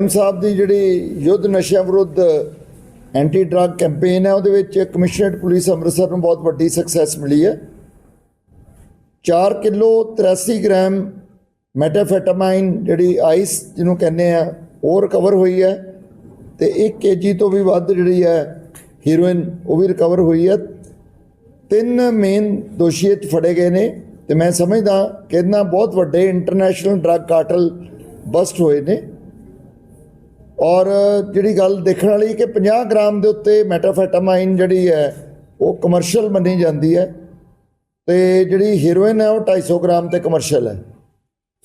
M ਸਾਹਿਬ ਦੀ ਜਿਹੜੀ ਯੁੱਧ ਨਸ਼ਿਆਂ ਵਿਰੁੱਧ ਐਂਟੀ ਡਰੱਗ ਕੈਂਪੇਨ ਹੈ, ਉਹਦੇ ਵਿੱਚ ਕਮਿਸ਼ਨਰੇਟ ਪੁਲਿਸ ਅੰਮ੍ਰਿਤਸਰ ਨੂੰ ਬਹੁਤ ਵੱਡੀ ਸਕਸੈਸ ਮਿਲੀ ਹੈ। 4 ਕਿਲੋ 83 ਗ੍ਰਾਮ ਮੈਟਾਫੈਟਾਮਾਈਨ ਜਿਹੜੀ ਆਈਸ ਜਿਹਨੂੰ ਕਹਿੰਦੇ ਆ, ਉਹ ਰਿਕਵਰ ਹੋਈ ਹੈ ਤੇ 1 ਕੇਜੀ ਤੋਂ ਵੀ ਵੱਧ ਜਿਹੜੀ ਹੈ ਹੀਰੋਇਨ ਉਹ ਵੀ ਰਿਕਵਰ ਹੋਈ ਹੈ। ਤਿੰਨ ਮੇਨ ਦੋਸ਼ੀ 'ਚ ਫੜੇ ਗਏ ਨੇ ਤੇ ਮੈਂ ਸਮਝਦਾ ਕਿ ਇਹਨਾਂ ਬਹੁਤ ਵੱਡੇ ਇੰਟਰਨੈਸ਼ਨਲ ਡਰੱਗ ਕਾਰਟਲ ਬਸਟ ਹੋਏ ਨੇ। ਔਰ ਜਿਹੜੀ ਗੱਲ ਦੇਖਣ ਵਾਲੀ ਕਿ 50 ਗ੍ਰਾਮ ਦੇ ਉੱਤੇ ਮੈਟਾਫੈਟਾਮਾਈਨ ਜਿਹੜੀ ਹੈ, ਉਹ ਕਮਰਸ਼ੀਅਲ ਮੰਨੀ ਜਾਂਦੀ ਹੈ ਤੇ ਜਿਹੜੀ ਹੀਰੋਇਨ ਹੈ, ਉਹ 250 ਗ੍ਰਾਮ ਤੇ ਕਮਰਸ਼ੀਅਲ ਹੈ।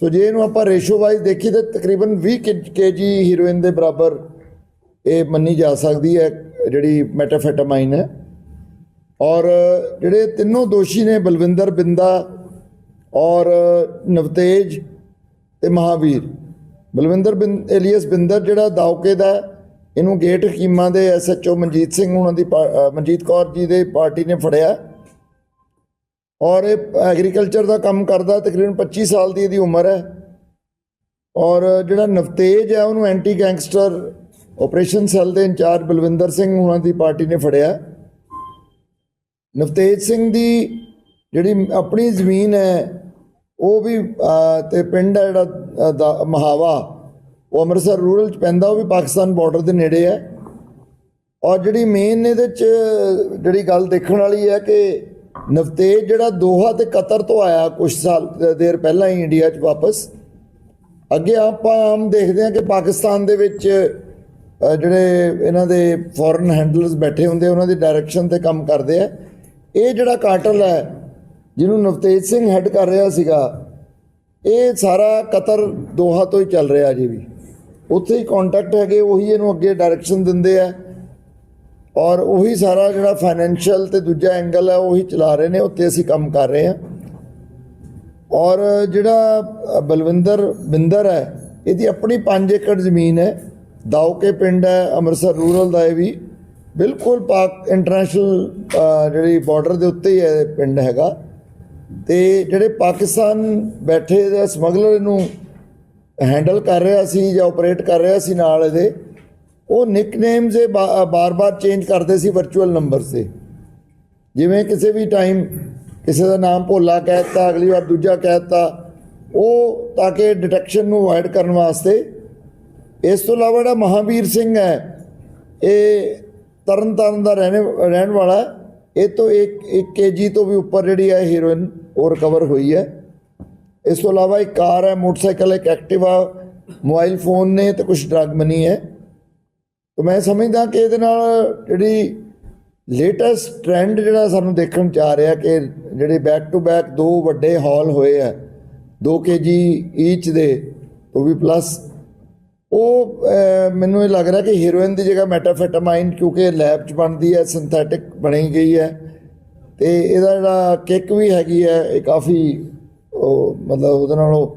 ਸੋ ਜੇ ਇਹਨੂੰ ਆਪਾਂ ਰੇਸ਼ੋ ਵਾਈਜ਼ ਦੇਖੀ ਤਾਂ ਤਕਰੀਬਨ 20 ਕੇਜੀ ਹੀਰੋਇਨ ਦੇ ਬਰਾਬਰ ਇਹ ਮੰਨੀ ਜਾ ਸਕਦੀ ਹੈ, ਜਿਹੜੀ ਮੈਟਾਫੈਟਾਮਾਈਨ ਹੈ। ਔਰ ਜਿਹੜੇ ਤਿੰਨੋਂ ਦੋਸ਼ੀ ਨੇ, ਬਲਵਿੰਦਰ ਬਿੰਦਾ ਔਰ ਨਵਤੇਜ ਤੇ ਮਹਾਵੀਰ ਬਲਵਿੰਦਰ ਬਿੰ ਏਲੀਅਸ ਬਿੰਦਰ ਜਿਹੜਾ ਦਾਉਕੇ ਦਾ ਇਹਨੂੰ ਗੇਟ ਹਕੀਮਾਂ ਦੇ ਐਸਐਚਓ ਮਨਜੀਤ ਸਿੰਘ ਉਹਨਾਂ ਦੀ ਪਾ- ਮਨਜੀਤ ਕੌਰ ਜੀ ਦੇ ਪਾਰਟੀ ਨੇ ਫੜਿਆ। ਔਰ ਇਹ ਐਗਰੀਕਲਚਰ ਦਾ ਕੰਮ ਕਰਦਾ, ਤਕਰੀਬਨ 25 ਸਾਲ ਦੀ ਇਹਦੀ ਉਮਰ ਹੈ। ਔਰ ਜਿਹੜਾ ਨਵਤੇਜ ਹੈ, ਉਹਨੂੰ ਐਂਟੀ ਗੈਂਗਸਟਰ ਆਪਰੇਸ਼ਨ ਸੈੱਲ ਦੇ ਇੰਚਾਰਜ ਬਲਵਿੰਦਰ ਸਿੰਘ ਉਹਨਾਂ ਦੀ ਪਾਰਟੀ ਨੇ ਫੜਿਆ। ਨਵਤੇਜ ਸਿੰਘ ਦੀ ਜਿਹੜੀ ਆਪਣੀ ਜ਼ਮੀਨ ਹੈ ਉਹ ਵੀ ਅਹ, ਤੇ ਪਿੰਡ ਹੈ ਜਿਹੜਾ ਦਾ- ਮਹਾਵਾ ਉਹ ਅੰਮ੍ਰਿਤਸਰ ਰੂਰਲ ਚ ਪੈਂਦਾ ਉਹ ਵੀ ਪਾਕਿਸਤਾਨ ਬਾਰਡਰ ਦੇ ਨੇੜੇ ਹੈ। ਔਰ ਜਿਹੜੀ ਮੇਨ ਇਹਦੇ ਚ ਜਿਹੜੀ ਗੱਲ ਦੇਖਣ ਵਾਲੀ ਹੈ ਕਿ ਨਵਤੇਜ ਜਿਹੜਾ ਦੋਹਾ ਤੇ ਕਤਰ ਤੋਂ ਆਇਆ ਕੁਝ ਸਾਲ ਦੇਰ ਪਹਿਲਾਂ ਹੀ ਇੰਡੀਆ ਚ ਵਾਪਸ ਅੱਗੇ ਆਪਾਂ ਆਮ ਦੇਖਦੇ ਹਾਂ ਕਿ ਪਾਕਿਸਤਾਨ ਦੇ ਵਿੱਚ ਜਿਹੜੇ ਇਹਨਾਂ ਦੇ ਫੋਰਨ ਹੈਂਡਲਰਸ ਬੈਠੇ ਹੁੰਦੇ ਉਹਨਾਂ ਦੀ ਡਾਇਰੈਕਸ਼ਨ ਤੇ ਕੰਮ ਕਰਦੇ ਆ। ਇਹ ਜਿਹੜਾ ਕਾਟਲ ਹੈ ਜਿਹਨੂੰ ਨਵਤੇਜ ਸਿੰਘ ਹੈੱਡ ਕਰ ਰਿਹਾ ਸੀਗਾ, ਇਹ ਸਾਰਾ ਕਤਰ ਦੋਹਾ ਤੋਂ ਹੀ ਚੱਲ ਰਿਹਾ ਜੀ ਵੀ। ਉੱਥੇ ਹੀ ਕੰਟੈਕਟ ਹੈਗੇ, ਉਹੀ ਇਹਨੂੰ ਅੱਗੇ ਡਾਇਰੈਕਸ਼ਨ ਦਿੰਦੇ ਆ। ਔਰ ਉਹੀ ਸਾਰਾ ਜਿਹੜਾ ਫਾਈਨੈਂਸ਼ੀਅਲ ਤੇ ਦੂਜਾ ਐਂਗਲ ਹੈ ਉਹੀ ਚਲਾ ਰਹੇ ਨੇ ਉੱਤੇ ਅਸੀਂ ਕੰਮ ਕਰ ਰਹੇ ਹਾਂ। ਔਰ ਜਿਹੜਾ ਬਲਵਿੰਦਰ, ਬਿੰਦਰ ਹੈ, ਇਹਦੀ ਆਪਣੀ 5 ਏਕੜ ਜ਼ਮੀਨ ਹੈ। ਦਾਉਕੇ ਪਿੰਡ ਹੈ, ਅੰਮ੍ਰਿਤਸਰ ਰੂਰਲ ਦਾ ਇਹ ਵੀ। ਬਿਲਕੁਲ ਪਾਕ ਇੰਟਰਨੈਸ਼ਨਲ ਜਿਹੜੀ ਬਾਰਡਰ ਦੇ ਉੱਤੇ ਹੀ ਹੈ ਇਹ ਪਿੰਡ ਹੈਗਾ। ਤੇ ਜਿਹੜੇ ਪਾਕਿਸਤਾਨ ਬੈਠੇ ਦੇ ਸਮਗਲਰ ਨੂੰ ਹੈਂਡਲ ਕਰ ਰਿਹਾ ਸੀ ਜਾਂ ਆਪਰੇਟ ਕਰ ਰਿਹਾ ਸੀ ਨਾਲ ਇਹਦੇ, ਉਹ ਨਿਕਨੇਮਸ ਇਹ ਬਾ- ਬਾਰ-ਬਾਰ ਚੇਂਜ ਕਰਦੇ ਸੀ ਵਰਚੁਅਲ ਨੰਬਰ ਤੇ। ਜਿਵੇਂ ਕਿਸੇ ਵੀ ਟਾਈਮ ਕਿਸੇ ਦਾ ਨਾਮ ਭੋਲਾ ਕਹਿਤਾ ਅਗਲੀ ਵਾਰ ਦੂਜਾ ਕਹਿਤਾ ਉਹ ਤਾਂ ਕਿ ਡਿਟੈਕਸ਼ਨ ਨੂੰ ਅਵਾਇਡ ਕਰਨ ਵਾਸਤੇ। ਇਸ ਤੋਂ ਇਲਾਵਾ ਜਿਹੜਾ ਮਹਾਵੀਰ ਸਿੰਘ ਹੈ, ਇਹ ਤਰਨ ਤਾਰਨ ਦਾ ਰਹਿਣੇ, ਰਹਿਣ ਵਾਲਾ ਇਹ ਤੋਂ 1 1 ਕੇਜੀ ਤੋਂ ਵੀ ਉੱਪਰ ਜਿਹੜੀ ਹੈ ਹੀਰੋਇਨ ਉਹ ਰਿਕਵਰ ਹੋਈ ਹੈ। ਇਸ ਤੋਂ ਇਲਾਵਾ ਇੱਕ ਕਾਰ ਹੈ, ਮੋਟਰਸਾਈਕਲ ਇੱਕ ਐਕਟਿਵਾ ਮੋਬਾਈਲ ਫੋਨ ਨੇ ਤੇ ਕੁਝ ਡਰੱਗ ਮਨੀ ਹੈ। ਤਾਂ ਮੈਂ ਸਮਝਦਾ ਕਿ ਇਹਦੇ ਨਾਲ ਜਿਹੜੀ ਲੇਟੈਸਟ ਟ੍ਰੈਂਡ ਜਿਹੜਾ ਸਾਨੂੰ ਦੇਖਣ ਚ ਆ ਰਿਹਾ ਕਿ ਜਿਹੜੇ ਬੈਕ ਟੂ ਬੈਕ ਦੋ ਵੱਡੇ ਹਾਲ ਹੋਏ ਆ 2 ਕੇਜੀ ਈਚ ਦੇ, ਉਹ ਵੀ ਪਲੱਸ ਉਹ ਮੈਨੂੰ ਇਹ ਲੱਗ ਰਿਹਾ ਕਿ ਹੀਰੋਇਨ ਦੀ ਜਗ੍ਹਾ ਮੈਟਾਫੈਟਾਮਾਈਨ ਕਿਉਂਕਿ ਲੈਬ ਚ ਬਣਦੀ ਹੈ ਸਿੰਥੈਟਿਕ ਬਣੀ ਗਈ ਹੈ ਤੇ ਇਹਦਾ ਜਿਹੜਾ ਕਿੱਕ ਵੀ ਹੈਗੀ ਹੈ, ਇਹ ਕਾਫੀ ਉਹ ਮਤਲਬ ਉਹਦੇ ਨਾਲੋਂ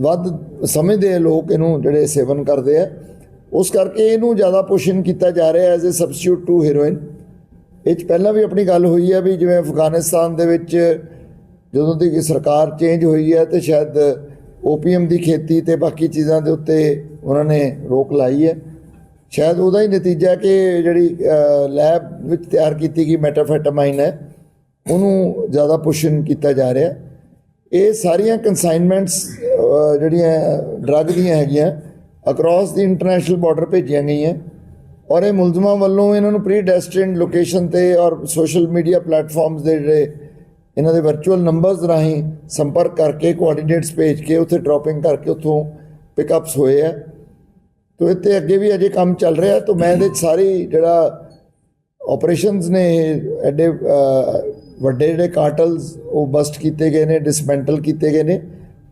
ਵੱਧ ਸਮਝਦੇ ਆ ਲੋਕ ਇਹਨੂੰ ਜਿਹੜੇ ਸੇਵਨ ਕਰਦੇ ਆ। ਉਸ ਕਰਕੇ ਇਹਨੂੰ ਜ਼ਿਆਦਾ ਪੁਸ਼ਨ ਕੀਤਾ ਜਾ ਰਿਹਾ as a substitute to heroin ਇਹ 'ਚ ਪਹਿਲਾਂ ਵੀ ਆਪਣੀ ਗੱਲ ਹੋਈ ਹੈ ਵੀ ਜਿਵੇਂ ਅਫਗਾਨਿਸਤਾਨ ਦੇ ਵਿੱਚ ਜਦੋਂ ਦੀ ਸਰਕਾਰ ਚੇਂਜ ਹੋਈ ਹੈ ਤੇ ਸ਼ਾਇਦ ਓਪੀਐਮ ਦੀ ਖੇਤੀ ਤੇ ਬਾਕੀ ਚੀਜ਼ਾਂ ਦੇ ਉੱਤੇ ਉਹਨਾਂ ਨੇ ਰੋਕ ਲਾਈ ਹੈ। ਸ਼ਾਇਦ ਉਹਦਾ ਹੀ ਨਤੀਜਾ ਕਿ ਜਿਹੜੀ ਲੈਬ ਵਿੱਚ ਤਿਆਰ ਕੀਤੀ ਗਈ ਮੈਟਾਫੈਟਾਮਾਈਨ ਹੈ, ਉਹਨੂੰ ਜ਼ਿਆਦਾ ਪੁਸ਼ਨ ਕੀਤਾ ਜਾ ਰਿਹਾ। ਇਹ ਸਾਰੀਆਂ ਕਨਸਾਈਨਮੈਂਟਸ ਜਿਹੜੀਆਂ ਡਰੱਗ ਦੀਆਂ ਹੈਗੀਆਂ ਅਕ੍ਰੋਸ ਦੀ ਇੰਟਰਨੈਸ਼ਨਲ ਬਾਰਡਰ ਭੇਜੀਆਂ ਗਈਆਂ। ਔਰ ਇਹ ਮੁਲਜ਼ਮਾਂ ਵੱਲੋਂ ਇਹਨਾਂ ਨੂੰ ਪ੍ਰੀ ਡੈਸਟਿਨਡ ਲੋਕੇਸ਼ਨ ਤੇ ਔਰ ਸੋਸ਼ਲ ਮੀਡੀਆ ਪਲੇਟਫਾਰਮਸ ਦੇ ਜਿਹੜੇ ਇਹਨਾਂ ਦੇ ਵਰਚੁਅਲ ਨੰਬਰਸ ਰਾਹੀਂ ਸੰਪਰਕ ਕਰਕੇ ਕੋਆਰਡੀਨੇਟਸ ਭੇਜ ਕੇ, ਉੱਥੇ ਡ੍ਰੌਪਿੰਗ ਕਰਕੇ ਉੱਥੋਂ ਪਿਕਅਪਸ ਹੋਏ ਆ। ਤੋ ਇੱਥੇ ਅੱਗੇ ਵੀ ਅਜੇ ਕੰਮ ਚੱਲ ਰਿਹਾ, ਤਾਂ ਮੈਂ ਇਹਦੇ 'ਚ ਸਾਰੀ ਜਿਹੜਾ ਆਪਰੇਸ਼ਨਸ ਨੇ ਇਹ ਐਡੇ ਵੱਡੇ ਜਿਹੜੇ ਕਾਰਟਲਸ ਉਹ ਬਸਟ ਕੀਤੇ ਗਏ ਨੇ ਡਿਸਮੈਂਟਲ ਕੀਤੇ ਗਏ ਨੇ।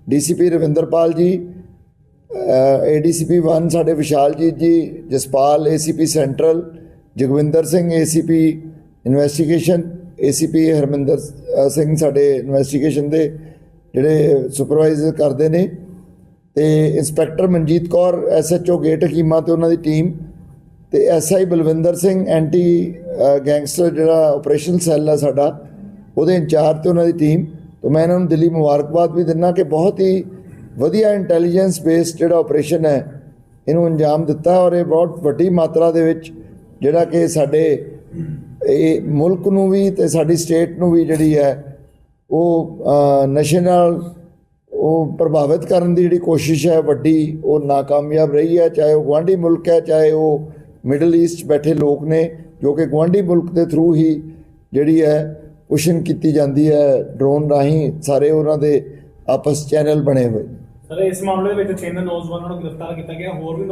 ਡੀਸੀਪੀ ਰਵਿੰਦਰਪਾਲ ਜੀ ਏਡੀਸੀਪੀ 1 ਸਾਡੇ Vishaljit ji, Jaspal ACP central Jagwinder Singh ACP investigation ACP Harminder Singh ਸਾਡੇ ਇਨਵੈਸਟੀਗੇਸ਼ਨ ਦੇ ਜਿਹੜੇ ਸੁਪਰਵਾਈਜ਼ਰ ਕਰਦੇ ਨੇ ਤੇ inspector Manjit Kaur SHO gate Hakima ਤੇ ਉਹਨਾਂ ਦੀ ਟੀਮ ਤੇ SI Balwinder Singh anti gangster ਜਿਹੜਾ ਆਪਰੇਸ਼ਨ ਸੈੱਲ ਹੈ ਸਾਡਾ, ਉਹਦੇ ਇੰਚਾਰਜ ਤੇ ਉਹਨਾਂ ਦੀ ਟੀਮ ਤੋਂ ਮੈਂ ਇਹਨਾਂ ਨੂੰ ਦਿੱਲੀ ਮੁਬਾਰਕਬਾਦ ਵੀ ਦਿੰਦਾ ਕਿ ਬਹੁਤ ਹੀ ਵਧੀਆ ਇੰਟੈਲੀਜੈਂਸ ਬੇਸਡ ਜਿਹੜਾ ਆਪਰੇਸ਼ਨ ਹੈ, ਇਹਨੂੰ ਅੰਜਾਮ ਦਿੱਤਾ ਔਰ ਇਹ ਬਹੁਤ ਵੱਡੀ ਮਾਤਰਾ ਦੇ ਵਿੱਚ ਜਿਹੜਾ ਕਿ ਸਾਡੇ ਇਹ ਮੁਲਕ ਨੂੰ ਵੀ ਤੇ ਸਾਡੀ ਸਟੇਟ ਨੂੰ ਵੀ ਜਿਹੜੀ ਹੈ, ਉਹ ਨਸ਼ੇ ਨਾਲ ਉਹ ਪ੍ਰਭਾਵਿਤ ਕਰਨ ਦੀ ਜਿਹੜੀ ਕੋਸ਼ਿਸ਼ ਹੈ, ਵੱਡੀ, ਉਹ ਨਾਕਾਮਯਾਬ ਰਹੀ ਹੈ। ਚਾਹੇ ਉਹ ਗੁਆਂਢੀ ਮੁਲਕ ਹੈ, ਚਾਹੇ ਉਹ ਮਿਡਲ ਈਸਟ 'ਚ ਬੈਠੇ ਲੋਕ ਨੇ, ਜੋ ਕਿ ਗੁਆਂਢੀ ਮੁਲਕ ਦੇ ਥਰੂ ਹੀ ਜਿਹੜੀ ਹੈ ਪੁਸ਼ਨ ਕੀਤੀ ਜਾਂਦੀ ਹੈ ਡਰੋਨ ਰਾਹੀਂ ਸਾਰੇ ਉਹਨਾਂ ਦੇ ਆਪਸ ਚੈਨਲ ਬਣੇ ਹੋਏ ਸਰ, ਇਸ ਮਾਮਲੇ ਦੇ ਵਿੱਚ ਤਿੰਨ ਨੌਜਵਾਨਾਂ ਨੂੰ ਗ੍ਰਿਫਤਾਰ ਕੀਤਾ ਗਿਆ, ਹੋਰ ਵੀ